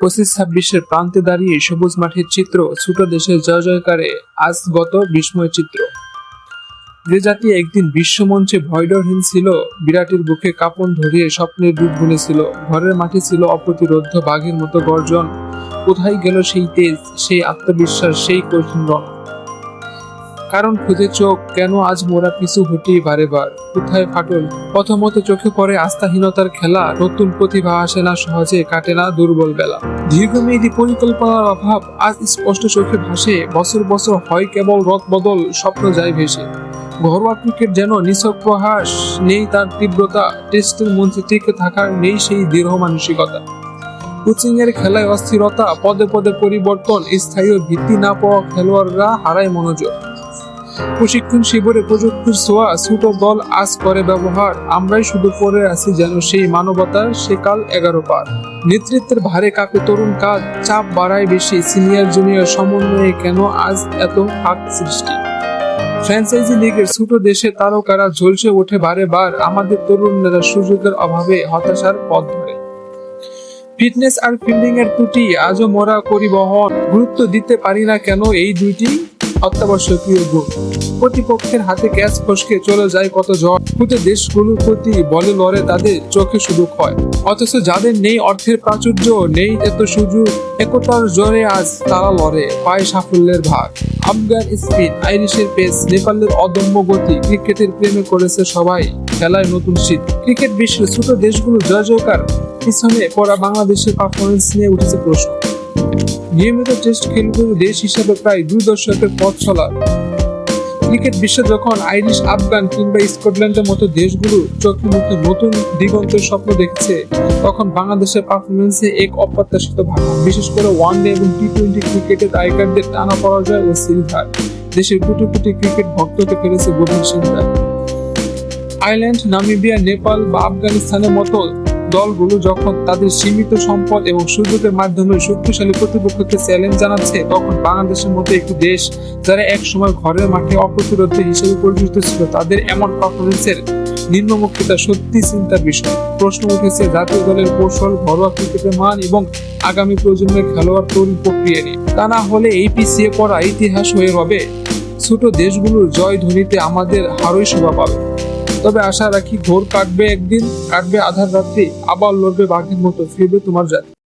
পঁচিশ ছাব্বিশের প্রান্তে দাঁড়িয়ে সবুজ মাঠের চিত্র ছোট দেশের জয় জয়কারে আজ গত বিস্ময় চিত্র। যে জাতি একদিন বিশ্বমঞ্চে ভয়ডরহীন ছিল, বিরাটের বুকে কাপড় ধরিয়ে স্বপ্নের দুধ গুনেছিল ঘরের মাঠে ছিল অপ্রতিরোধ্য বাঘের মতো গর্জন। কোথায় গেল সেই তেজ, সেই আত্মবিশ্বাস, সেই কঠিন রণ কারণ খুঁজে চোখ, কেন আজ মোরা পিছু হটি বারে বার? কোথায় ফাটল, প্রথমত চোখে পড়ে আস্থাহীনতার খেলা, নতুন প্রতিভা আসে না, সহজে কাটে না দুর্বল বেলা। দীর্ঘমেয়াদী পরিকল্পনার অভাব আজ স্পষ্ট চোখে ভাসে, বছর বছর হয় কেবল রথ বদল, স্বপ্ন যায় ভেসে। ঘরোয়া ক্রিকেট যেন নিছক প্রহাস, নেই তার তীব্রতা, টেস্টের মঞ্চে টিকে থাকার নেই সেই দৃঢ় মানসিকতা। কোচিং এর খেলায় অস্থিরতা, পদে পদে পরিবর্তন, স্থায়ী ভিত্তি না পাওয়া খেলোয়াড়রা হারায় মনোযোগ। প্রশিক্ষণ শিবিরে প্রযুক্তির ছোঁয়া ছোট দল আজ করে ব্যবহার। আমরাই শুধু পড়ে আছি যেন সেই মানবতার সেকাল এগারো পার। নেতৃত্বের ভারে কাপে তরুণ কাজ, চাপ বাড়ায় বেশি। সিনিয়র, জুনিয়র সমন্বয়ে কেন আজ এত ফাঁক সৃষ্টি? ফ্র্যাঞ্চাইজি লিগের ছোট দেশে তারকারা ঝলসে ওঠে বারে বার। আমাদের তরুণরা সুযোগের অভাবে হতাশার পথ ধরে। ফিটনেস আর ফিল্ডিং এর ত্রুটি আজও মোরা পরিবহন গুরুত্ব দিতে পারি না কেন এই দুইটি? অত্যাবশ্যকীয় গুণ প্রতিপক্ষের হাতে ক্যাচ ফসকে চলে যায় কত ঝড়। খুঁজে দেশগুলোর প্রতি বলে লড়ে তাদের চোখে শুধু ক্ষয়। অথচ যাদের নেই অর্থের প্রাচুর্য, নেই এত সুযোগ, একতার জোরে আজ তারা লড়ে পায় সাফল্যের ভাগ। আফগান স্পিন, আইরিশের পেস, নেপালের অদম্য গতি, ক্রিকেটের প্রেমে করেছে সবাই খেলায় নতুন শীত। ক্রিকেট বিশ্বের ছোট দেশগুলো জয় জয়কার পিছনে পড়া বাংলাদেশের পারফরমেন্স নিয়ে উঠেছে প্রশ্ন। নিয়মিত টেস্ট খেলুড়ে দেশ হিসেবে প্রায় দুই দশকের পথ চলা। ক্রিকেট বিশ্বে যখন আইরিশ, আফগান কিংবা স্কটল্যান্ডের মতো দেশগুলো চোখে মুখে নতুন দিগন্তের স্বপ্ন দেখছে, তখন বাংলাদেশের পারফরমেন্সে এক অপ্রত্যাশিত ভাঙা বিশেষ করে ওয়ান ডে এবং টি টোয়েন্টি ক্রিকেটে টাইগারদের টানা পরাজয় ও সিলভার। দেশের কোটি কোটি ক্রিকেট ভক্তকে ফেলেছে গভীর চিন্তায় আইল্যান্ড নামিবিয়া, নেপাল বা আফগানিস্তানের মতো দলগুলো যখন তাদের সীমিত সম্পদ এবং সুযোগের মাধ্যমে শক্তিশালী প্রতিপক্ষকে চ্যালেঞ্জ জানাচ্ছে, তখন বাংলাদেশের মতো একটি দেশ যারা এক সময় ঘরের মাঠে অপ্রতিরোধ হিসেবে পরিচিত ছিল, তাদের এমন পারফরমেন্সের নিম্নমুখিতা সত্যি চিন্তার বিষয়। প্রশ্ন উঠেছে, জাতীয় দলের কৌশল, ঘরোয়া ক্রিকেটের মান এবং আগামী প্রজন্মের খেলোয়াড় তৈরি প্রক্রিয়া নিয়ে। তা না হলে এই পিছিয়ে পড়া ইতিহাস হয়ে রবে। ছোট দেশগুলোর জয় ধ্বনিতে আমাদের হারই শোভা পাবে। তবে আশা রাখি ঘোর কাটবে একদিন, কাটবে আধার রাত্রি, আবার লড়বে বাঘের মতো, ফিরবে তোমার জাতি।